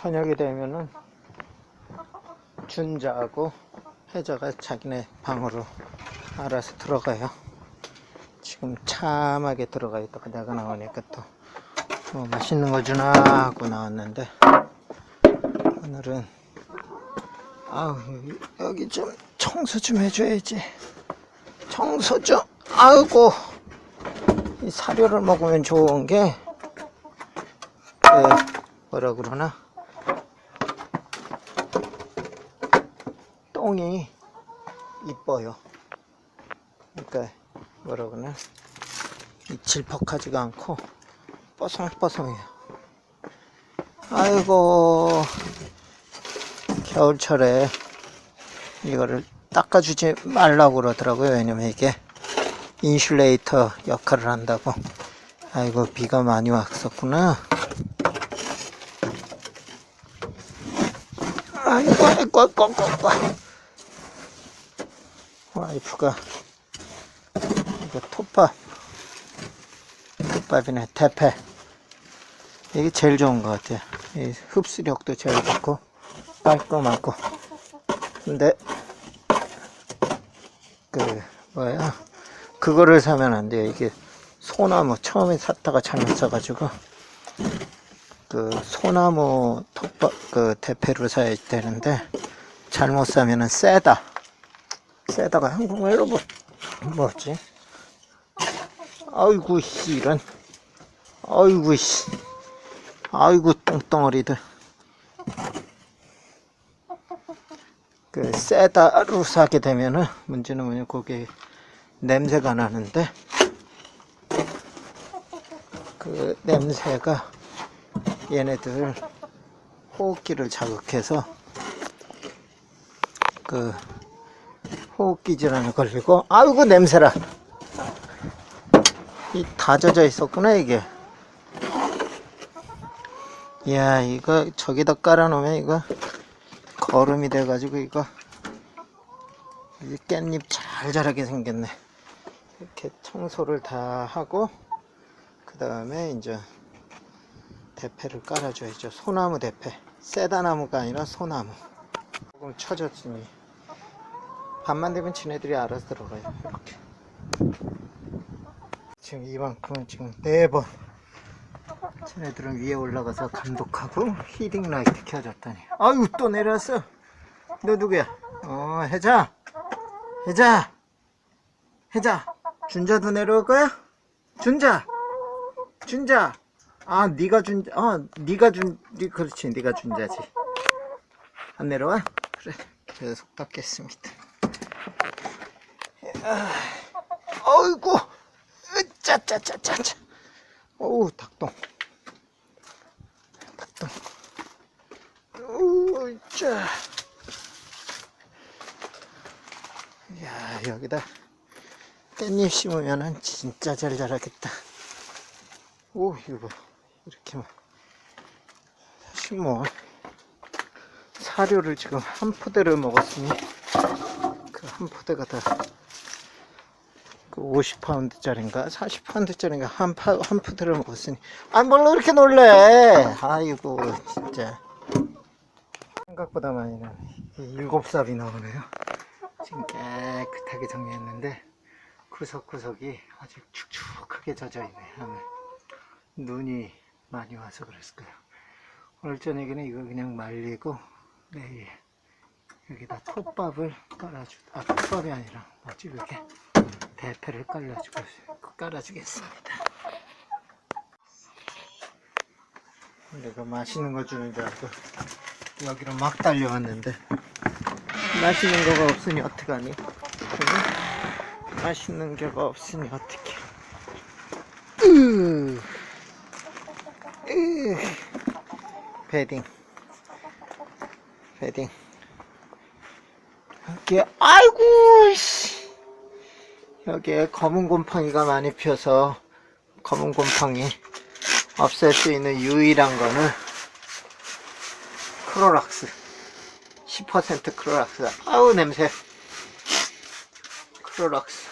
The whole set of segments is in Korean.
저녁이 되면은 준자하고 혜자가 자기네 방으로 알아서 들어가요. 지금 참하게 들어가 있다가 내가 나오니까 또 뭐 맛있는 거 주나 하고 나왔는데 오늘은 아우 여기, 좀 청소 좀 해줘야지 청소 좀 아이고 이 사료를 먹으면 좋은 게 그, 뭐라 그러나 똥이 이뻐요. 그러니까 뭐라 그러나? 이 질퍽하지가 않고 뽀송뽀송해요. 아이고 겨울철에 이거를 닦아주지 말라고 그러더라고요 왜냐면 이게 인슐레이터 역할을 한다고. 아이고 비가 많이 왔었구나. 아이고 아이고 아이고 아이고 아이고. 와이프가 이거 톱밥 톱밥이네 대패. 이게 제일 좋은 것 같아요. 이 흡수력도 제일 좋고 깔끔하고. 근데 그 뭐야? 그거를 사면 안 돼요. 이게 소나무 처음에 샀다가 잘못 사가지고 그 소나무 톱밥 그 대패를 사야 되는데 잘못 사면은 세다 세다가 한국말로 뭐 뭐지? 아이고 씨 이런. 아이고 씨. 아이고 똥덩어리들. 그 세다로 사게 되면은 문제는 뭐냐 거기 냄새가 나는데 그 냄새가 얘네들 호흡기를 자극해서 그 호흡기 질환에 걸리고 아이고 냄새라. 이 다 젖어 있었구나 이게. 이야 이거 저기다 깔아 놓으면 이거 거름이 돼 가지고 이거 이 깻잎 잘 자라게 생겼네. 이렇게 청소를 다 하고 그 다음에 이제 대패를 깔아줘야죠. 소나무 대패. 세다나무가 아니라 소나무. 조금 쳐졌으니 밤만 되면 지네들이 알아서 들어가요. 지금 이만큼은 지금 네번. 쟤네들은 위에 올라가서 감독하고 히딩 라이트 켜줬더니. 아유 또 내려왔어. 너 누구야? 어 혜자. 혜자. 혜자. 준자도 내려올 거야? 준자. 준자. 아 네가 준자 어 네가 준 네, 그렇지. 네가 준자지. 안 내려와? 그래. 계속 닦겠습니다. 아, 어이구 짜짜짜짜짜. 어우 닭똥. 닭똥. 우짜. 야 여기다 깻잎 심으면은 진짜 잘 자라겠다. 오 이거 봐. 이렇게 막 사실 뭐 사료를 지금 한 포대를 먹었으니 그 한 포대가 다 그 50파운드짜리인가? 40파운드짜리인가? 한, 파, 한 포대를 먹었으니. 아 뭘로 이렇게 놀래? 아이고 진짜. 생각보다 많이 나네 이 일곱 삽이 나오네요. 지금 깨끗하게 정리했는데 구석구석이 아주 축축하게 젖어 있네 하늘. 눈이 많이 와서 그랬을 거예요. 오늘 저녁에는 이거 그냥 말리고 내일 여기다 톱밥을 깔아주 아 톱밥이 아니라 뭐지 그게 대패를 깔아주고 깔아주겠습니다 내가 맛있는 거 주는 줄 알고 여기로 막 달려왔는데 맛있는 거가 없으니 어떡하니? 맛있는 게가 없으니 어떡해 으, 으, 패딩 패딩 여기에 아이고 씨. 여기에 검은 곰팡이가 많이 피어서 검은 곰팡이 없앨 수 있는 유일한 거는 크로락스. 10% 크로락스. 아우 냄새. 크로락스.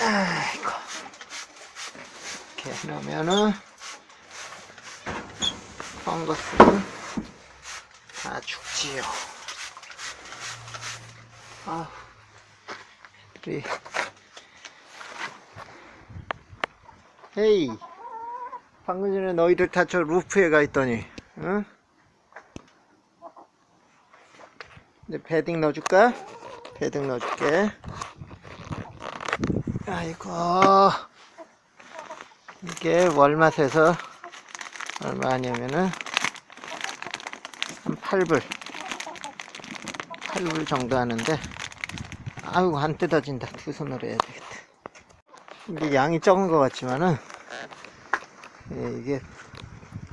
아이고. 이렇게 넣으면은 펑거스는 다 죽지요. 아, 우리 헤이, 방금 전에 너희들 다 저 루프에 가 있더니, 응? 이제 패딩 넣어줄까? 패딩 넣어줄게. 아이고, 이게 월마트에서 얼마 하냐면은 한 8불 8불 정도 하는데 아이고 안 뜯어진다. 두 손으로 해야 되겠다. 이게 양이 적은 것 같지만은 예, 이게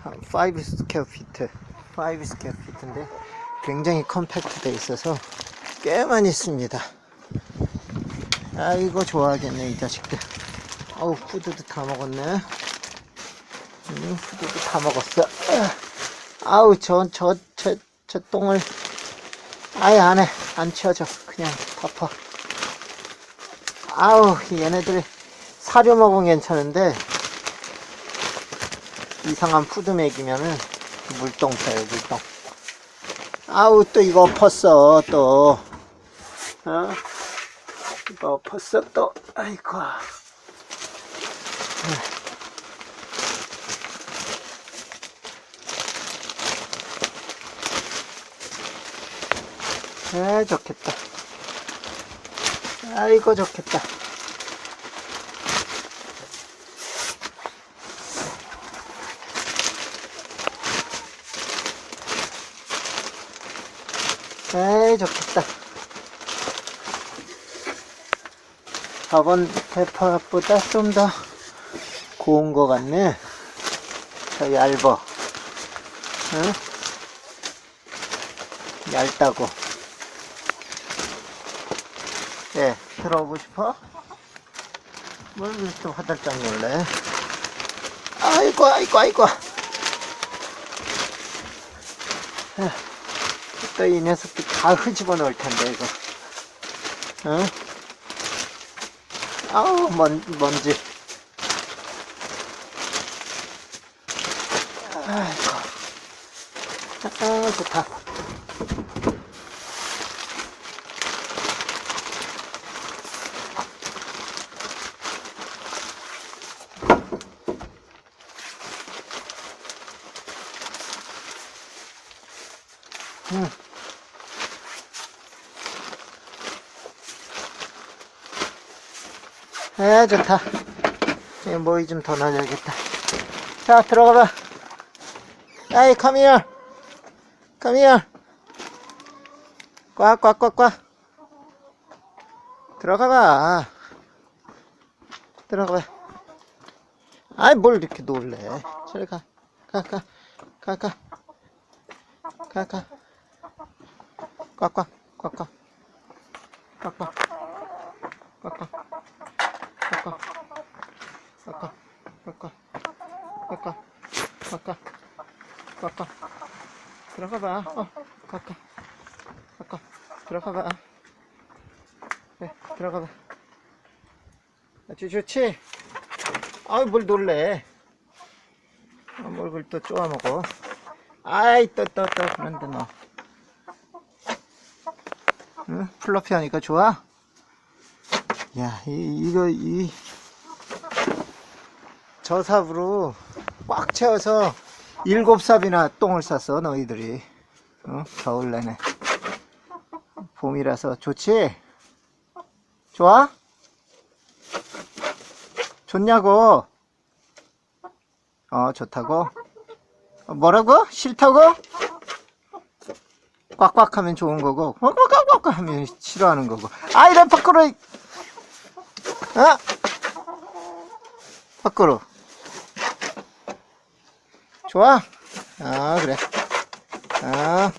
5 스퀘어 피트 5 스퀘어 피트인데 굉장히 컴팩트 돼 있어서 꽤 많이 씁니다. 아이고 좋아하겠네 이 자식들. 어우 푸드도 다 먹었네. 음, 푸드도 다 먹었어. 아우 저 저 저저 똥을 아예 안 해. 안 치워져. 그냥 덮어. 아우 얘네들 사료 먹으면 괜찮은데 이상한 푸드 먹이면은 물똥 쳐요 물똥. 아우 또 이거 엎었어 또. 어? 이거 엎었어 또. 아이고 아 좋겠다. 아이고 좋겠다. 에이 좋겠다. 저번 대파보다 좀 더 고운 것 같네. 더 얇어. 응? 얇다고 예, 들어오고 싶어? 뭘 이렇게 화들짝 놀래? 아이고, 아이고, 아이고. 또 이 녀석들 다 흐집어 놓을 텐데, 이거. 응? 아우, 먼, 먼지. 아이고. 아, 좋다. 응. 에 좋다. 이 모이 좀 더 넣어야겠다. 자 들어가봐. 아이 come here. 꽉꽉꽉꽉. 들어가봐. 들어가봐. 아이 뭘 이렇게 놀래. 저리 가. 가 가. 가 가. 가 가. 꽉꽉 꽉꽉 꽉꽉 꽉꽉 꽉꽉 꽉꽉 꽉꽉 꽉꽉 꽉꽉 꽉꽉 들어가봐 어 꽉꽉 꽉꽉 들어가봐 네 들어가봐 아주 좋지 아이 뭘 놀래 아, 뭘 그걸 또 쪼아 먹어 아이 또 또또 그런데 너 응? 플러피 하니까 좋아? 야, 이, 이거, 이, 저 삽으로 꽉 채워서 일곱 삽이나 똥을 쌌어, 너희들이. 어? 겨울 내내. 봄이라서 좋지? 좋아? 좋냐고? 어, 좋다고? 어, 뭐라고? 싫다고? 꽉꽉 하면 좋은 거고, 꽉꽉 꽉꽉 하면 싫어하는 거고. 아이, 내 밖으로, 어? 밖으로. 좋아? 아, 그래. 아.